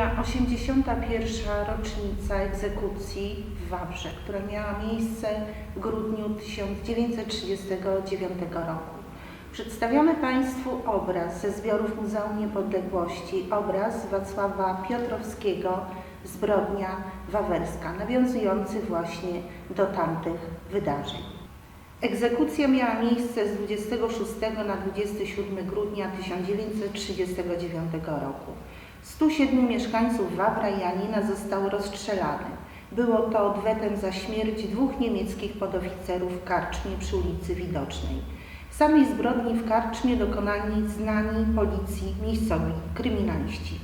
mija 81. rocznica egzekucji w Wawrze, która miała miejsce w grudniu 1939 roku. Przedstawiamy Państwu obraz ze zbiorów Muzeum Niepodległości, obraz Wacława Piotrowskiego Zbrodnia Wawerska, nawiązujący właśnie do tamtych wydarzeń. Egzekucja miała miejsce z 26 na 27 grudnia 1939 roku. 107 mieszkańców Wawra i Janina zostało rozstrzelanych. Było to odwetem za śmierć dwóch niemieckich podoficerów w karczmie przy ulicy Widocznej. Samej zbrodni w karczmie dokonali znani policji miejscowi kryminaliści.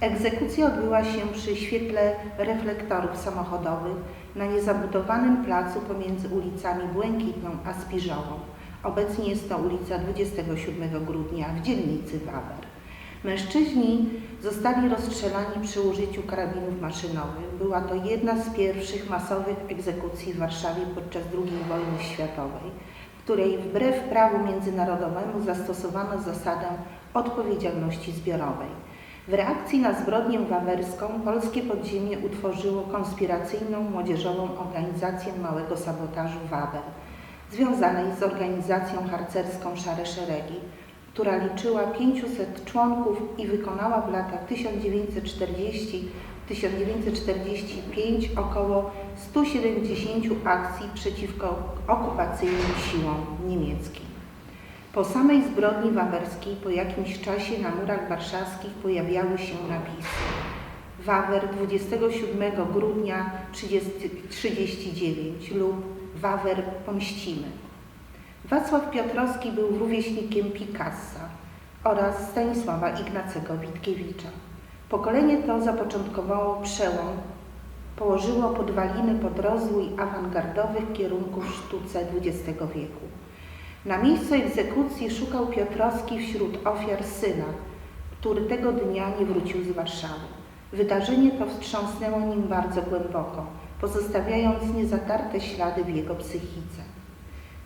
Egzekucja odbyła się przy świetle reflektorów samochodowych na niezabudowanym placu pomiędzy ulicami Błękitną a Spiżową. Obecnie jest to ulica 27 grudnia w dzielnicy Wawer. Mężczyźni zostali rozstrzelani przy użyciu karabinów maszynowych. Była to jedna z pierwszych masowych egzekucji w Warszawie podczas II wojny światowej, w której wbrew prawu międzynarodowemu zastosowano zasadę odpowiedzialności zbiorowej. W reakcji na zbrodnię wawerską polskie podziemie utworzyło konspiracyjną młodzieżową organizację małego sabotażu Wawer, związanej z organizacją harcerską Szare Szeregi, która liczyła 500 członków i wykonała w latach 1940-1945 około 170 akcji przeciwko okupacyjnym siłom niemieckim. Po samej zbrodni wawerskiej po jakimś czasie na murach warszawskich pojawiały się napisy Wawer 27 grudnia 30, 39 lub Wawer pomścimy. Wacław Piotrowski był rówieśnikiem Picassa oraz Stanisława Ignacego Witkiewicza. Pokolenie to zapoczątkowało przełom, położyło podwaliny pod rozwój awangardowych kierunków w sztuce XX wieku. Na miejscu egzekucji szukał Piotrowski wśród ofiar syna, który tego dnia nie wrócił z Warszawy. Wydarzenie to wstrząsnęło nim bardzo głęboko, pozostawiając niezatarte ślady w jego psychice.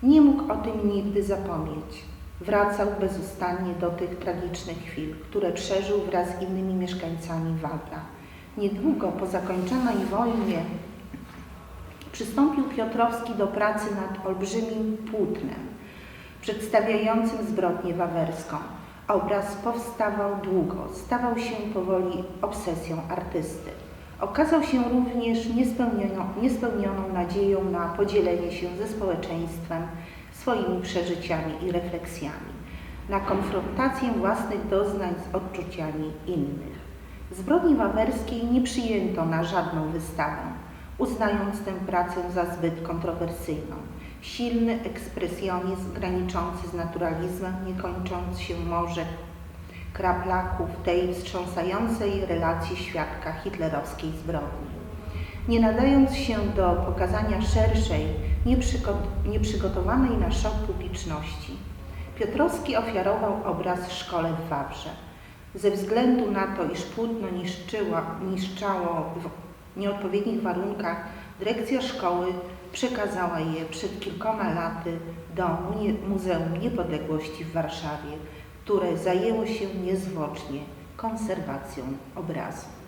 Nie mógł o tym nigdy zapomnieć. Wracał bezustannie do tych tragicznych chwil, które przeżył wraz z innymi mieszkańcami Wawra. Niedługo po zakończonej wojnie przystąpił Piotrowski do pracy nad olbrzymim płótnem przedstawiającym zbrodnię wawerską. Obraz powstawał długo, stawał się powoli obsesją artysty. Okazał się również niespełnioną, niespełnioną nadzieją na podzielenie się ze społeczeństwem swoimi przeżyciami i refleksjami, na konfrontację własnych doznań z odczuciami innych. Zbrodni wawerskiej nie przyjęto na żadną wystawę, uznając tę pracę za zbyt kontrowersyjną. Silny ekspresjonizm graniczący z naturalizmem, nie kończąc się może kraplaków tej wstrząsającej relacji świadka hitlerowskiej zbrodni. Nie nadając się do pokazania szerszej, nieprzygotowanej na szok publiczności, Piotrowski ofiarował obraz szkole w Wawrze. Ze względu na to, iż płótno niszczyło, niszczało w nieodpowiednich warunkach, dyrekcja szkoły przekazała je przed kilkoma laty do Muzeum Niepodległości w Warszawie, które zajęło się niezwłocznie konserwacją obrazu.